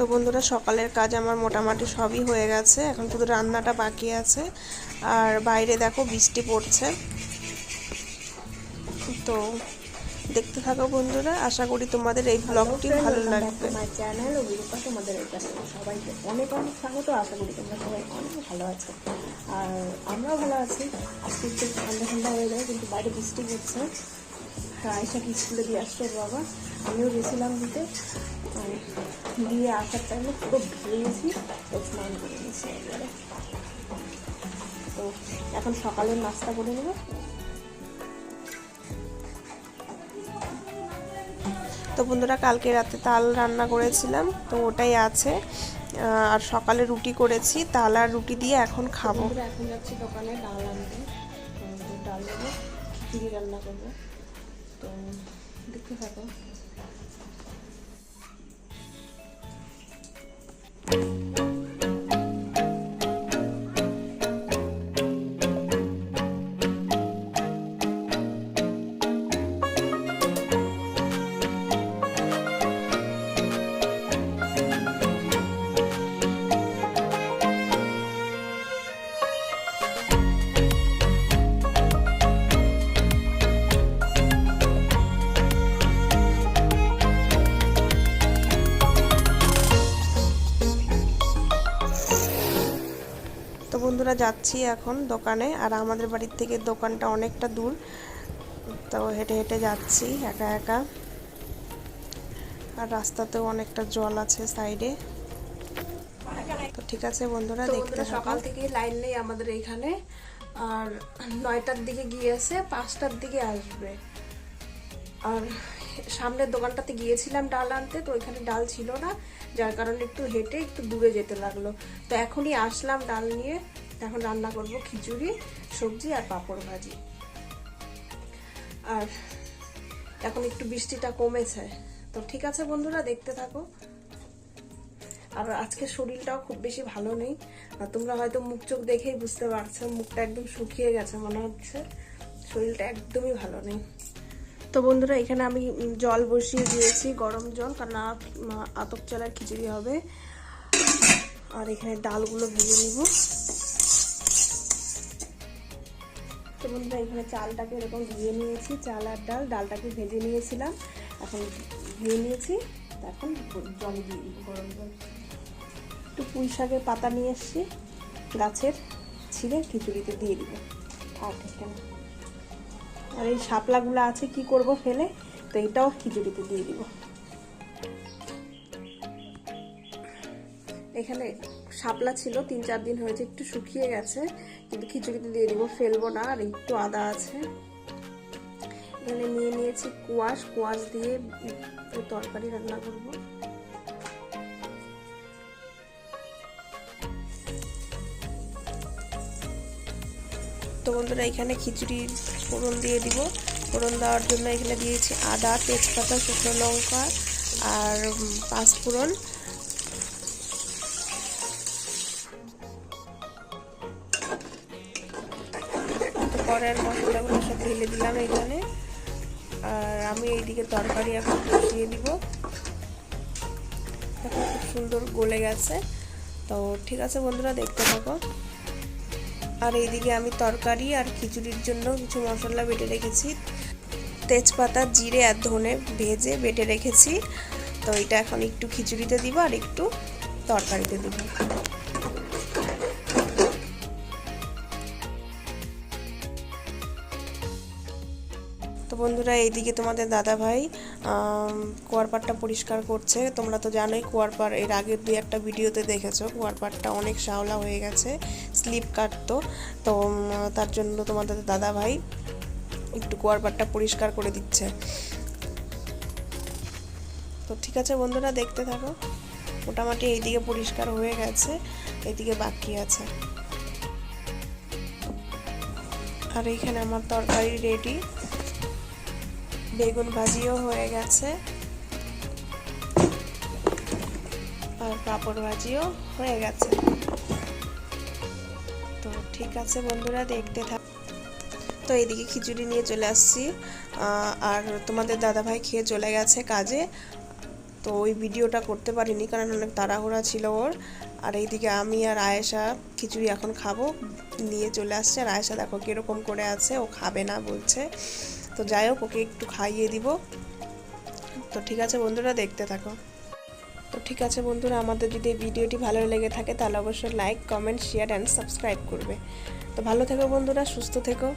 তো বন্ধুরা সকালের কাজ আমার মোটামুটি সবই হয়ে গেছে। এখন শুধু রান্নাটা বাকি আছে। আর বাইরে দেখো বৃষ্টি পড়ছে। তো দেখতে থাকো বন্ধুরা আশা করি তোমাদের এই ব্লগটি ভালো লাগবে। আমার চ্যানেল ও বিরূপা তোমাদের সবাইকে অনেক অনেক স্বাগত। আশা করি তোমরা সবাই অনেক ভালো আছো। আর আমরাও ভালো আছি। আজকে একটু ঠান্ডা ঠান্ডা হয়ে যায় কিন্তু বাইরে বৃষ্টি পড়ছে আয়সাকে স্কুলে দিয়ে আসছে বাবা? আমিও গেছিলাম দিতে। দিয়ে আসার টাইমে পুরো ভিজেছি তো স্নান করে নিয়েছি একবারে। তো এখন সকালের নাস্তা করে নেব। তো বন্ধুরা, কালকে রাতে তাল রান্না করেছিলাম, তো ওটাই আছে। আর সকালে রুটি করেছি, তাল আর রুটি দিয়ে এখন খাব। এখন যাচ্ছি দোকানে ডাল আনতে। ডাল দেবো রান্না করব। তো দেখতে থাকো। বন্ধুরা যাচ্ছি এখন দোকানে আর আমাদের বাড়ির থেকে দোকানটা অনেকটা দূর। তো হেঁটে হেঁটে যাচ্ছি একা একা। আর রাস্তাতেও অনেকটা জল আছে সাইডে। তো ঠিক আছে বন্ধুরা দেখতে সকাল থেকে লাইন নেই আমাদের এইখানে আর নয়টার দিকে গিয়েছে পাঁচটার দিকে আসবে। আর সামনের দোকানটাতে গিয়েছিলাম ডাল আনতে তো ওইখানে ডাল ছিল না যার কারণে একটু হেঁটে একটু দূরে যেতে লাগল। তো এখনই আসলাম ডাল নিয়ে। এখন রান্না করব খিচুড়ি, সবজি আর পাঁপড় ভাজি। আর এখন একটু বৃষ্টিটা কমেছে। তো ঠিক আছে বন্ধুরা, দেখতে থাকো। আর আজকে শরীরটাও খুব বেশি ভালো নেই। তোমরা হয়তো মুখ চোখ দেখেই বুঝতে পারছ, মুখটা একদম শুকিয়ে গেছে মনে হচ্ছে। শরীরটা একদমই ভালো নেই। তো বন্ধুরা, এখানে আমি জল বসিয়ে দিয়েছি, গরম জল, কারণ আতপ চালের খিচুড়ি হবে। আর এখানে ডালগুলো ভেজে নিব। বন্ধুরা এখানে চালটাকে এরকম ধুয়ে নিয়েছি। চাল আর ডাল ডালটাকে ভেজে নিয়েছিলাম। এখন ধুয়ে নিয়েছি। এখন জল দিয়ে গরম জল। একটু পুঁই শাকের পাতা নিয়ে এসছি। গাছের ছিঁড়ে খিচুড়িতে দিয়ে দিব। এখানে আর এই শাপলাগুলো আছে কি করব ফেলে? তো এটাও খিচুড়িতে দিয়ে দিব। এখানে শাপলা ছিল, তিন চার দিন হয়েছে, একটু শুকিয়ে গেছে, কিন্তু খিচুড়িতে দিয়ে দিব, ফেলব না, আর একটু আদা আছে। এখানে নিয়ে নিয়েছি কুয়াশ কুয়াশ দিয়ে তরকারি রান্না করব। তো বন্ধুরা, এখানে খিচুড়ি ফোড়ন দিয়ে দিব। ফোড়ন দেওয়ার জন্য এখানে দিয়েছি আদা, তেজপাতা, শুকনো লঙ্কা, আর পাঁচফোড়ন তো পরের মশলাগুলো সব ঢেলে দিলাম এখানে আর আমি এইদিকে তরকারি এখন বসিয়ে দিব। এখন খুব সুন্দর গলে গেছে। তো ঠিক আছে বন্ধুরা, দেখতে থাকো। আর এইদিকে আমি তরকারি আর খিচুড়ির জন্য কিছু মশলা বেটে রেখেছি। তেজপাতা, জিরে আর ধনে ভেজে বেটে রেখেছি। তো এটা এখন একটু খিচুড়িতে দিব আর একটু তরকারিতে দিব। তো বন্ধুরা, এইদিকে তোমাদের দাদা ভাই কুয়ারপাড়টা পরিষ্কার করছে। তোমরা তো জানোই কুয়ারপাড় এর আগের দুই একটা ভিডিওতে দেখেছ কুয়ারপাড়টা অনেক শ্যাওলা হয়ে গেছে, স্লিপ কাটতো। তো তার জন্য তোমাদের দাদা ভাই একটু কুয়ারপাড়টা পরিষ্কার করে দিচ্ছে। তো ঠিক আছে বন্ধুরা, দেখতে থাকো। মোটামুটি এইদিকে পরিষ্কার হয়ে গেছে, এইদিকে বাকি আছে। আর এইখানে আমার তরকারি রেডি বেগুন ভাজিও হয়ে গেছে। আর পাঁপড় ভাজিও হয়ে গেছে। তো ঠিক আছে বন্ধুরা, দেখতে থাক। তো এইদিকে খিচুড়ি নিয়ে চলে আসছি। আর তোমাদের দাদাভাই খেয়ে চলে গেছে কাজে। তো ওই ভিডিওটা করতে পারিনি, কারণ অনেক তাড়াহুড়া ছিল ওর। আর এইদিকে আমি আর আয়েশা খিচুড়ি এখন খাব। নিয়ে চলে আসছে। আর আয়েশা দেখো কীরকম করে আছে, ও খাবে না বলছে। তো যাই হোক, ওকে একটু খাইয়ে দিব। তো ঠিক আছে বন্ধুরা, দেখতে থাকো। তো ঠিক আছে বন্ধুরা, আমাদের যদি এই ভিডিওটি ভালো লেগে থাকে, তাহলে অবশ্যই like comment share and subscribe করবে। তো ভালো থেকো বন্ধুরা, সুস্থ থেকো।